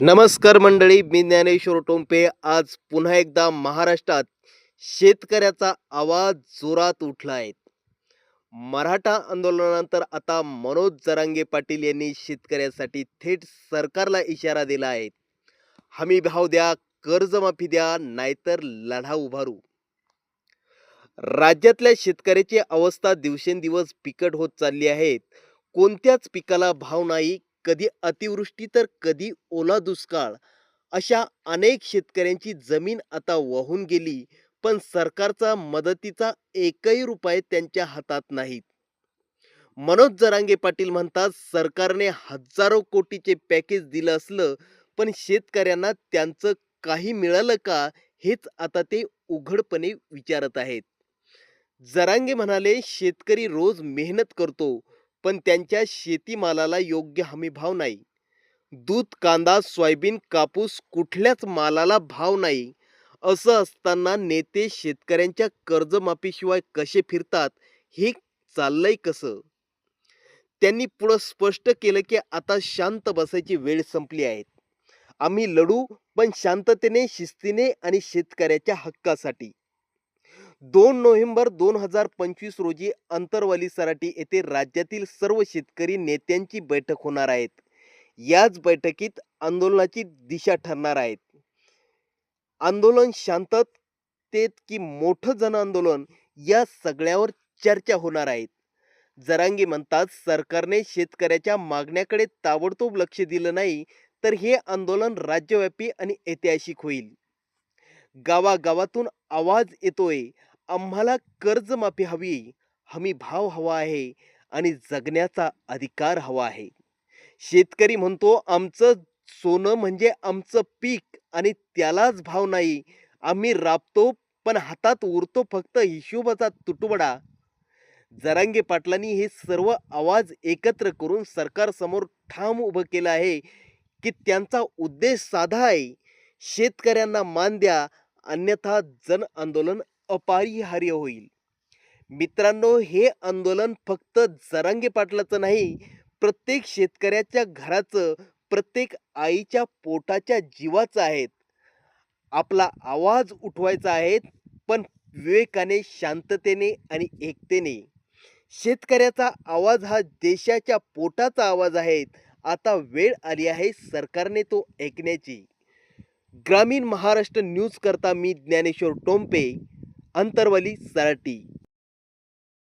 नमस्कार मंडळी मी ज्ञानेश्वर टोंपे. आज पुन्हा एकदा महाराष्ट्रात शेतकऱ्याचा आवाज जोरात उठला आहे मराठा आंदोलनानंतर आता मनोज जरांगे पाटील यांनी शेतकऱ्यासाठी थेट सरकारला इशारा दिला आहे. हमी भाव द्या कर्जमाफी द्या नाहीतर लढा उभारू. राज्यातल्या शेतकऱ्याची अवस्था दिवसेंदिवस बिकट होत चालली आहे. कोणत्याच पिकाला भाव नाही कधी अतिवृष्टी तर कधी ओला दुष्काळ. अशा अनेक शेतकऱ्यांची जमीन आता वाहून गेली पण सरकारचा मदतीचा एकही रुपये त्यांच्या हातात नाहीत. मनोज जरांगे पाटील म्हणतात सरकारने हजारो कोटीचे पॅकेज दिलं असलं पण शेतकऱ्यांना त्यांचं काही मिळालं का हेच आता ते उघडपणे विचारत आहेत. जरांगे म्हणाले शेतकरी रोज मेहनत करतो पण त्यांच्या शेतीमालाला योग्य हमी भाव नाही. दूध कांदा सोयाबीन कापूस कुठल्याच मालाला भाव नाही असं असताना नेते शेतकऱ्यांच्या कर्जमाफीशिवाय कसे फिरतात हे चाललंय कसं? त्यांनी पुढं स्पष्ट केलं की आता शांत बसायची वेळ संपली आहे. आम्ही लढू पण शांततेने शिस्तीने आणि शेतकऱ्याच्या हक्कासाठी. दोन नोव्हेंबर दोन हजार पंचवीस रोजी अंतरवाली सराटी येथे राज्यातील सर्व शेतकरी नेत्यांची बैठक होणार आहेत. याच बैठकीत आंदोलनाची दिशा ठरणार आहेत. आंदोलन शांततेत की मोठं जन आंदोलन या सगळ्यावर चर्चा होणार आहेत जरांगी म्हणतात सरकारने शेतकऱ्याच्या मागण्याकडे ताबडतोब लक्ष दिलं नाही तर हे आंदोलन राज्यव्यापी आणि ऐतिहासिक होईल. गावागावातून आवाज येतोय आम्हाला कर्जमाफी हवी हमी भाव हवा आहे आणि जगण्याचा अधिकार हवा आहे. शेतकरी म्हणतो आमचं सोनं म्हणजे आमचं पीक आणि त्यालाच भाव नाही. आम्ही राबतो पण हातात उरतो फक्त हिशोबाचा तुटवडा. जरांगे पाटलांनी हे सर्व आवाज एकत्र करून सरकारसमोर ठाम उभं केलं आहे की त्यांचा उद्देश साधा आहे. शेतकऱ्यांना मान द्या अन्यथा जन आंदोलन अपरिहार्य होईल. मित्रांनो हे आंदोलन फक्त जरांगे पाटलाचं नाही प्रत्येक शेतकऱ्याच्या घराचं प्रत्येक आईच्या पोटाच्या जीवाचं आहेत. आपला आवाज उठवायचा आहे पण विवेकाने शांततेने आणि एकतेने. शेतकऱ्याचा आवाज हा देशाच्या पोटाचा आवाज आहे. आता वेळ आली आहे सरकारने तो ऐकण्याची. ग्रामीण महाराष्ट्र न्यूज करता मी ज्ञानेश्वर टोंपे अंतरवली सराटी.